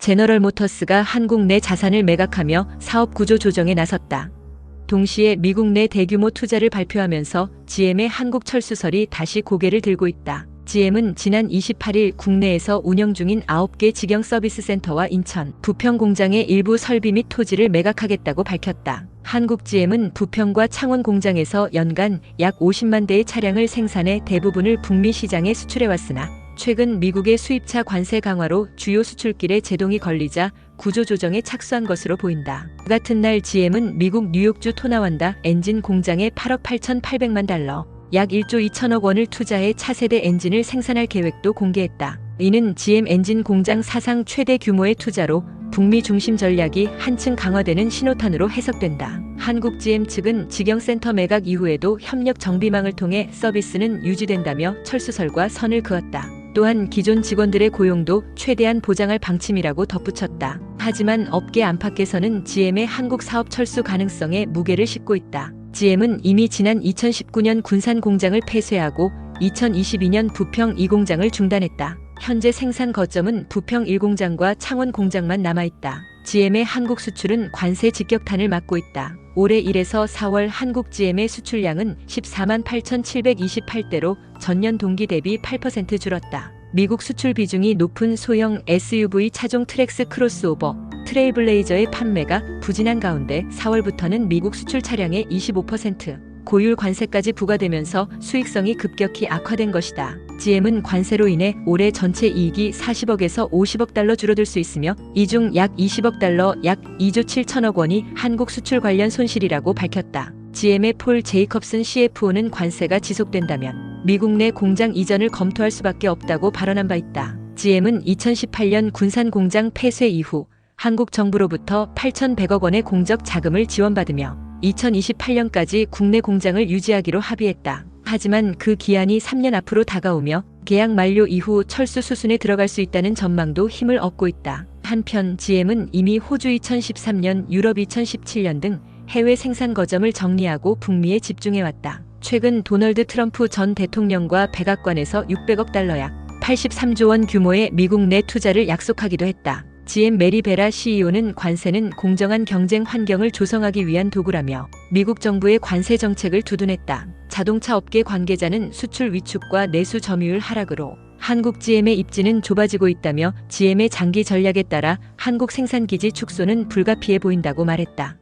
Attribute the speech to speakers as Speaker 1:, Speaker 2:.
Speaker 1: 제너럴 모터스가 한국 내 자산을 매각하며 사업 구조 조정에 나섰다. 동시에 미국 내 대규모 투자를 발표하면서 GM의 한국 철수설이 다시 고개를 들고 있다. GM은 지난 28일 국내에서 운영 중인 9개 직영 서비스 센터와 인천, 부평 공장의 일부 설비 및 토지를 매각하겠다고 밝혔다. 한국 GM은 부평과 창원 공장에서 연간 약 50만 대의 차량을 생산해 대부분을 북미 시장에 수출해 왔으나 최근 미국의 수입차 관세 강화로 주요 수출길에 제동이 걸리자 구조 조정에 착수한 것으로 보인다. 그 같은 날 GM은 미국 뉴욕주 토나완다 엔진 공장에 8억 8,800만 달러, 약 1조 2천억 원을 투자해 차세대 엔진을 생산할 계획도 공개했다. 이는 GM 엔진 공장 사상 최대 규모의 투자로 북미 중심 전략이 한층 강화되는 신호탄으로 해석된다. 한국 GM 측은 직영센터 매각 이후에도 협력 정비망을 통해 서비스는 유지된다며 철수설과 선을 그었다. 또한 기존 직원들의 고용도 최대한 보장할 방침이라고 덧붙였다. 하지만 업계 안팎에서는 GM의 한국 사업 철수 가능성에 무게를 싣고 있다. GM은 이미 지난 2019년 군산 공장을 폐쇄하고 2022년 부평 2공장을 중단했다. 현재 생산 거점은 부평 1공장과 창원 공장만 남아있다. GM의 한국 수출은 관세 직격탄을 맞고 있다. 올해 1에서 4월 한국 GM의 수출량은 14만 8,728대로 전년 동기 대비 8% 줄었다. 미국 수출 비중이 높은 소형 SUV 차종 트랙스 크로스오버, 트레이블레이저의 판매가 부진한 가운데 4월부터는 미국 수출 차량의 25% 고율 관세까지 부과되면서 수익성이 급격히 악화된 것이다. GM은 관세로 인해 올해 전체 이익이 40억에서 50억 달러 줄어들 수 있으며 이 중 약 20억 달러 약 2조 7천억 원이 한국 수출 관련 손실이라고 밝혔다. GM의 폴 제이컵슨 CFO는 관세가 지속된다면 미국 내 공장 이전을 검토할 수밖에 없다고 발언한 바 있다. GM은 2018년 군산 공장 폐쇄 이후 한국 정부로부터 8,100억 원의 공적 자금을 지원받으며 2028년까지 국내 공장을 유지하기로 합의했다. 하지만 그 기한이 3년 앞으로 다가오며 계약 만료 이후 철수 수순에 들어갈 수 있다는 전망도 힘을 얻고 있다. 한편 GM은 이미 호주 2013년, 유럽 2017년 등 해외 생산 거점을 정리하고 북미에 집중해왔다. 최근 도널드 트럼프 전 대통령과 백악관에서 600억 달러 약 83조 원 규모의 미국 내 투자를 약속하기도 했다. GM 메리 베라 CEO는 관세는 공정한 경쟁 환경을 조성하기 위한 도구라며 미국 정부의 관세 정책을 두둔했다. 자동차 업계 관계자는 수출 위축과 내수 점유율 하락으로 한국 GM의 입지는 좁아지고 있다며 GM의 장기 전략에 따라 한국 생산기지 축소는 불가피해 보인다고 말했다.